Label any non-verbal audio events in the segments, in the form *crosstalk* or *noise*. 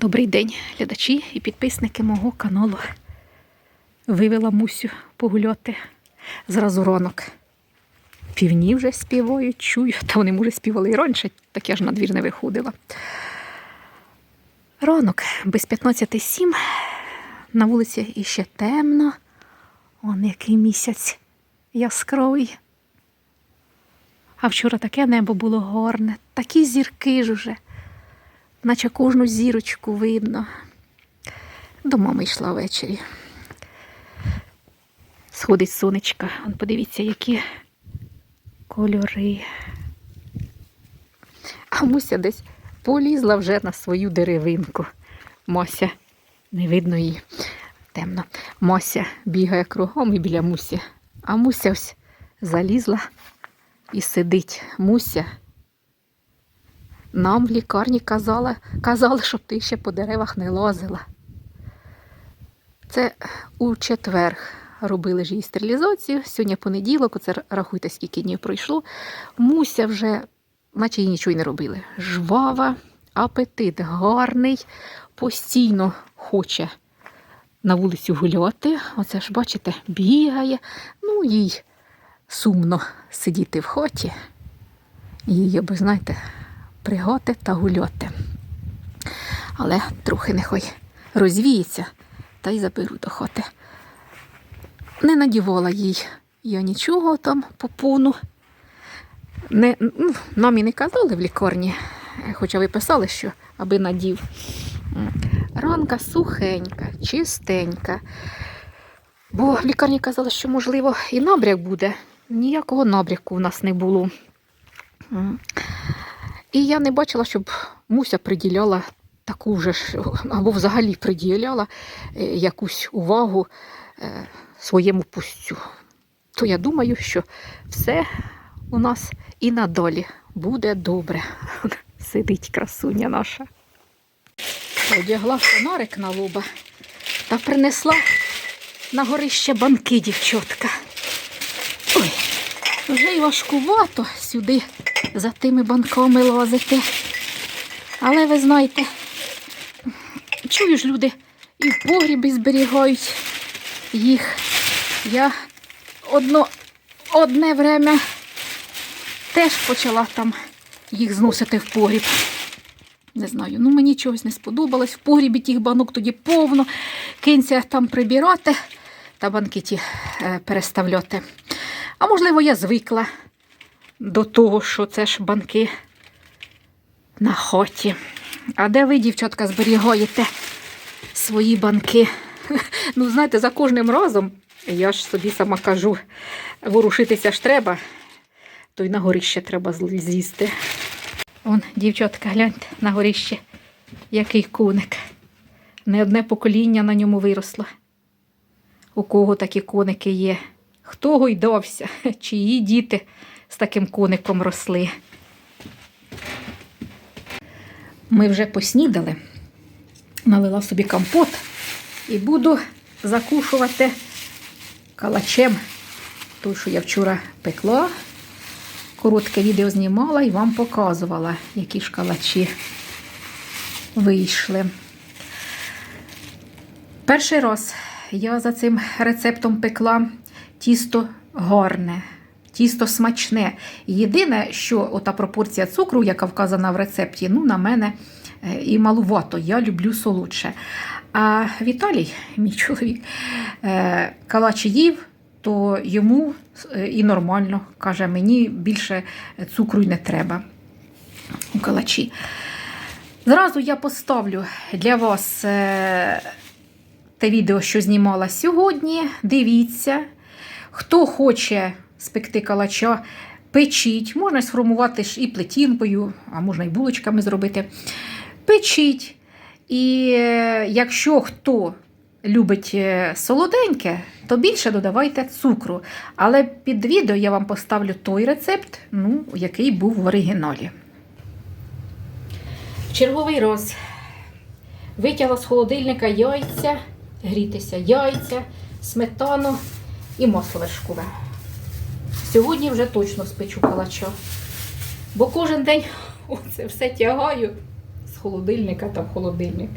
Добрий день, глядачі і підписники мого каналу. Вивела Мусю погуляти зразу ранок. Півні вже співають, чую, та вони, може, співали і раніше, так я ж на двір не виходила. Ранок без 15.07, на вулиці іще темно. Он який місяць яскравий. А вчора таке небо було горне, такі зірки ж уже наче кожну зірочку видно. До мами йшла ввечері. Сходить сонечка. Вон подивіться, які кольори. А Муся десь полізла вже на свою деревинку. Мося, не видно її. Темно. Мося бігає кругом і біля Мусі. А Муся ось залізла і сидить. Муся нам в лікарні казали, казали, щоб ти ще по деревах не лазила. Це у четвер робили ж їй стерилізацію. Сьогодні понеділок, оце рахуйте, скільки днів пройшло. Муся вже, наче їй нічого й не робили. Жвава, апетит гарний, постійно хоче на вулицю гуляти. Оце ж, бачите, бігає. Ну, їй сумно сидіти в хаті. Її, ви знаєте, приготи та гульоти. Але трохи нехай розвіється та й заберу до хати. Не надівала їй я нічого там попону. Не, ну, нам і не казали в лікарні, хоча ви писали, що аби надів. Ранка сухенька, чистенька. Бо в лікарні казали, що, можливо, і набряк буде. Ніякого набряку в нас не було. І я не бачила, щоб Муся приділяла таку ж, або взагалі приділяла е, якусь увагу е, своєму пустю. То я думаю, що все у нас і надалі буде добре. *laughs* Сидить красуня наша. Одягла фонарик на лоба та принесла на горище банки дівчотка. Ой, вже й важкувато сюди за тими банками лазити. Але ви знаєте, чую ж люди і в погрібі зберігають їх. Я одно, одне время теж почала там їх зносити в погріб. Не знаю, ну мені чогось не сподобалось. В погрібі тих банок тоді повно. Кинься там прибирати та банки ті е, переставляти. А можливо, я звикла до того, що це ж банки на хоті. А де ви, дівчатка, зберігаєте свої банки? *laughs* Ну, знаєте, за кожним разом, я ж собі сама кажу, ворушитися ж треба, то й на горище треба зл- злізти. Он, дівчатка, гляньте, на горище, який коник. Не одне покоління на ньому виросло. У кого такі коники є? Хто гойдався? *laughs* Чиї діти з таким коником росли? Ми вже поснідали, налила собі компот і буду закушувати калачем. Той, що я вчора пекла. Коротке відео знімала і вам показувала, які ж калачі вийшли. Перший раз я за цим рецептом пекла тісто гарне, тісто смачне. Єдине, що ота пропорція цукру, яка вказана в рецепті, ну, на мене е, і малувато. Я люблю солодше. А Віталій, мій чоловік, е, калач їв, то йому е, і нормально каже, мені більше цукру й не треба у калачі. Зразу я поставлю для вас те відео, що знімала сьогодні. Дивіться. Хто хоче спекти калача, печіть. Можна сформувати і плетінкою, а можна і булочками зробити. Печіть. І е, якщо хто любить е, солоденьке, то більше додавайте цукру. Але під відео я вам поставлю той рецепт, ну, який був в оригіналі. Черговий раз витягла з холодильника яйця, грітися яйця, сметану і масло вершкове. Сьогодні вже точно спечу калача. Бо кожен день *laughs* оце все тягаю з холодильника та в холодильник.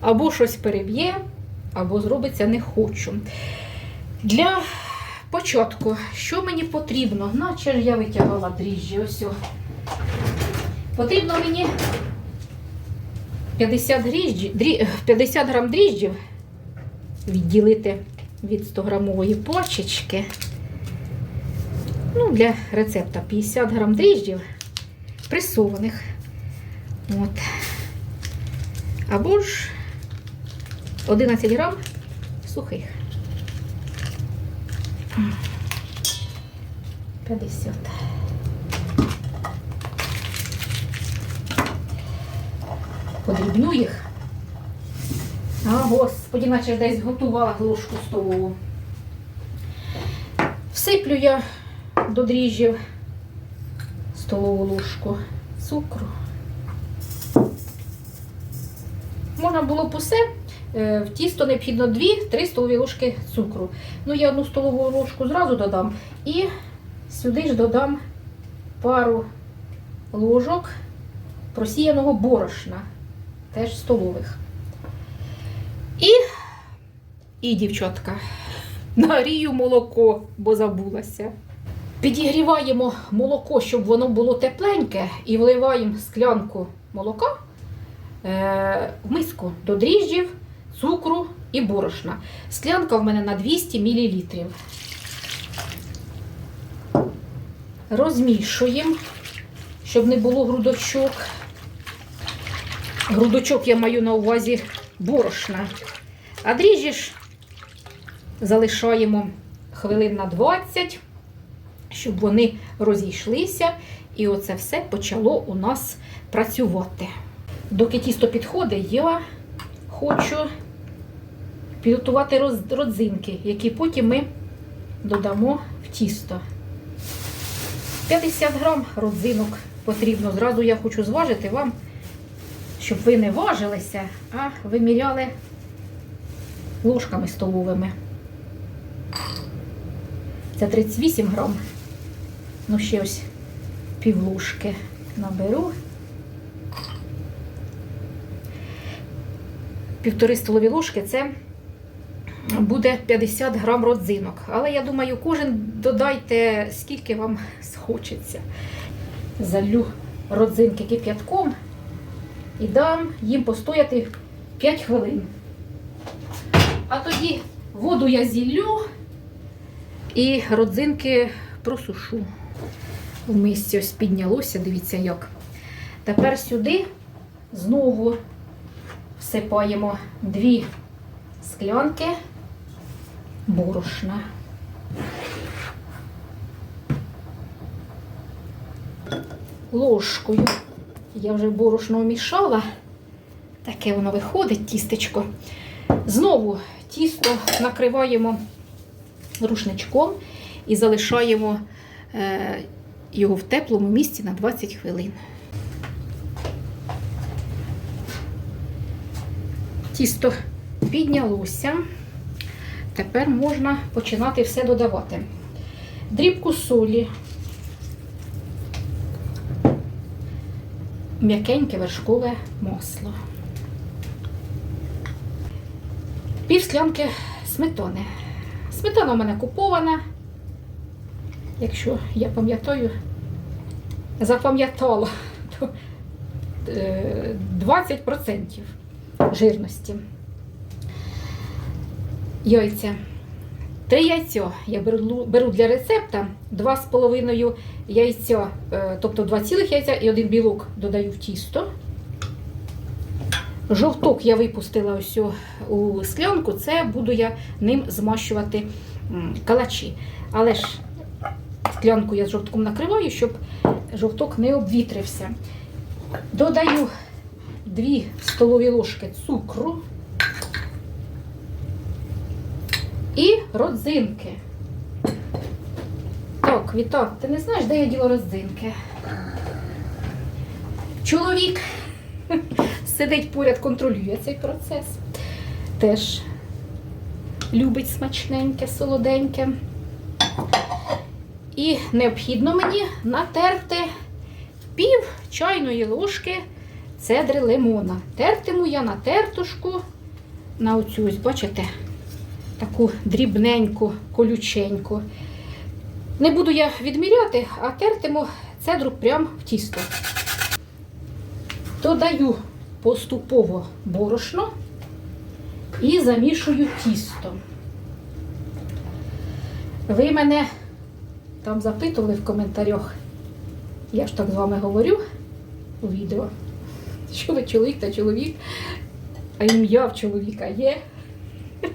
Або щось переб'є, або зробиться не хочу. Для початку, що мені потрібно? Наче ж я витягала дріжджі. Ось. Потрібно мені 50, дріжджі, дрі, 50 грам дріжджів відділити від 100 грамової пачечки. Ну, для рецепта 50 грам дріжджів пресованих. От. Або ж 11 грам сухих. 50. Подрібню їх. А, господі, наче десь готувала ложку столову. Всиплю я до дріжджів столову ложку цукру. Можна було б усе. Е, В тісто необхідно 2-3 столові ложки цукру. Ну, я одну столову ложку зразу додам і сюди ж додам пару ложок просіяного борошна, теж столових. І, і дівчатка, *laughs* нагрію молоко, бо забулася. Підігріваємо молоко, щоб воно було тепленьке, і вливаємо склянку молока е, в миску до дріжджів, цукру і борошна. Склянка в мене на 200 мл. Розмішуємо, щоб не було грудочок. Грудочок я маю на увазі борошна. А дріжджі ж залишаємо хвилин на 20, щоб вони розійшлися. І оце все почало у нас працювати. Доки тісто підходить, я хочу підготувати родзинки, які потім ми додамо в тісто. 50 грам родзинок потрібно. Зразу я хочу зважити вам, щоб ви не важилися, а виміряли ложками столовими. Це 38 грам. Ну, ще ось пів ложки наберу. Півтори столові ложки це буде 50 грам родзинок. Але я думаю, кожен додайте, скільки вам схочеться. Залю родзинки кип'ятком і дам їм постояти 5 хвилин. А тоді воду я зіллю і родзинки просушу. В мисці ось піднялося, дивіться як. Тепер сюди знову всипаємо дві склянки борошна. Ложкою я вже борошно вмішала. Таке воно виходить, тістечко. Знову тісто накриваємо рушничком і залишаємо його в теплому місці на 20 хвилин. Тісто піднялося. Тепер можна починати все додавати. Дрібку солі, м'якеньке вершкове масло. Пів склянки сметани. Сметана у мене купована. Якщо я пам'ятаю, запам'ятала, то е, 20% жирності. Яйця. Три яйця я беру, беру для рецепта 2,5 яйця, е, тобто 2 цілих яйця і один білок додаю в тісто. Жовток я випустила ось у склянку, це буду я ним змащувати калачі. Але ж склянку я з жовтком накриваю, щоб жовток не обвітрився. Додаю 2 столові ложки цукру і родзинки. Так, Віта, ти не знаєш, де я діла родзинки? Чоловік *laughs* сидить поряд, контролює цей процес. Теж любить смачненьке, солоденьке. І необхідно мені натерти пів чайної ложки цедри лимона. Тертиму я на тертушку, на оцю, ось, бачите, таку дрібненьку, колюченьку. Не буду я відміряти, а тертиму цедру прямо в тісто. Додаю поступово борошно і замішую тісто. Ви мене там запитували в коментарях, я ж так з вами говорю у відео, що ви чоловік та чоловік, а ім'я в чоловіка є. *laughs*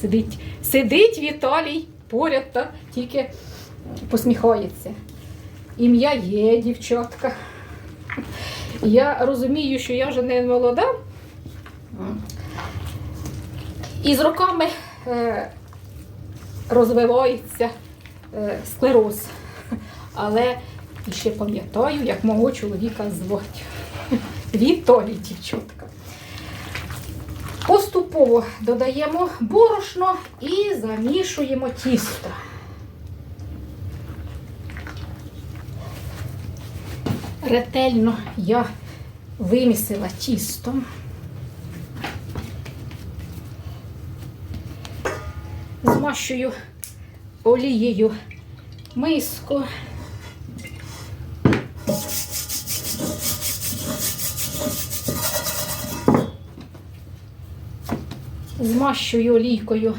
Сидить, сидить Віталій поряд та тільки посміхається. Ім'я є, дівчатка. Я розумію, що я вже не молода. І з роками е, розвивається склероз. Але ще пам'ятаю, як мого чоловіка звуть. Віталій, дівчатка. Поступово додаємо борошно і замішуємо тісто. Ретельно я вимісила тісто. Змащую олією миску. Змащую олійкою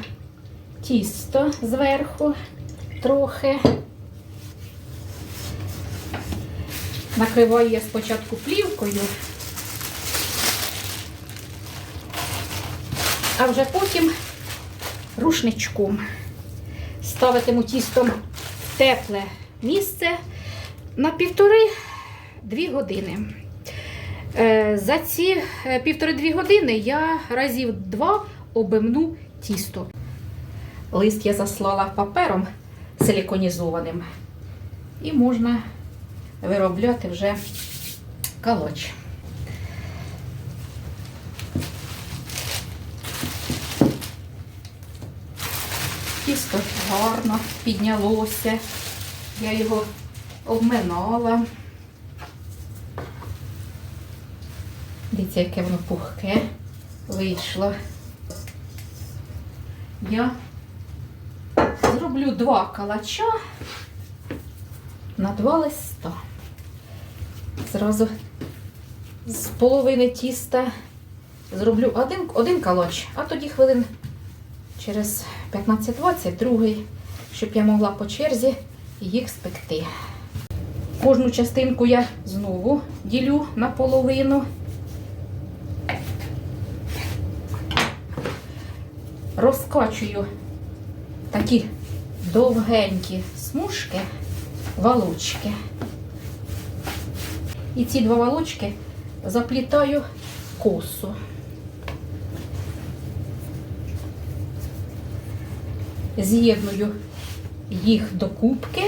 тісто зверху трохи. Накриваю я спочатку плівкою, а вже потім рушничком. Ставитиму тістом в тепле місце на півтори-дві години. Е, За ці е, півтори-дві години я разів два обемну тісто. Лист я заслала папером силіконізованим і можна виробляти вже калоч. Тісто гарно піднялося, я його обминала. Дивіться, яке воно пухке вийшло. Я зроблю два калача на два листа. Зразу з половини тіста зроблю один, один калач, а тоді хвилин через 15-20 другий, щоб я могла по черзі їх спекти. Кожну частинку я знову ділю на половину. Розкачую такі довгенькі смужки, валочки. І ці два валочки заплітаю косу. З'єдную їх до кубки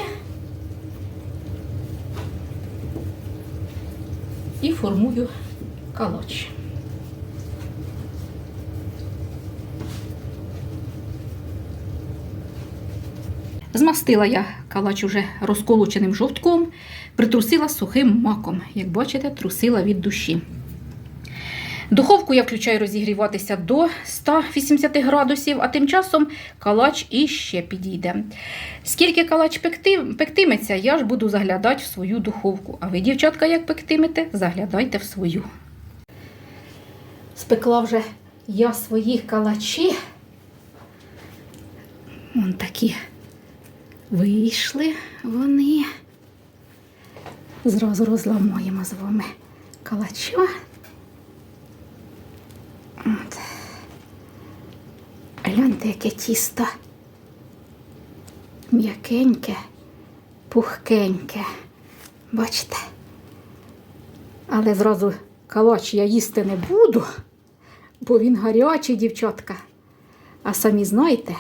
і формую калоч. Змастила я калач уже розколоченим жовтком, притрусила сухим маком. Як бачите, трусила від душі. Духовку я включаю розігріватися до 180 градусів, а тим часом калач іще підійде. Скільки калач пекти, пектиметься, я ж буду заглядати в свою духовку. А ви, дівчатка, як пектимете, заглядайте в свою. Спекла вже я свої калачі. Вон такі вийшли вони. Зразу розламуємо з вами калача. От. Гляньте, яке тісто. М'якеньке, пухкеньке. Бачите? Але зразу калач я їсти не буду, бо він гарячий, дівчатка. А самі знаєте,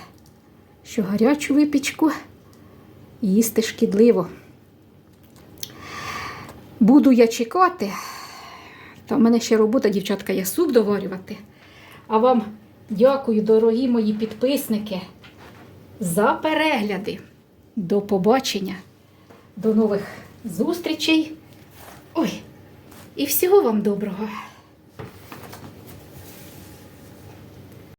що гарячу випічку їсти шкідливо. Буду я чекати, та в мене ще робота, дівчатка, є суп доварювати. А вам дякую, дорогі мої підписники, за перегляди. До побачення, до нових зустрічей. Ой, І всього вам доброго.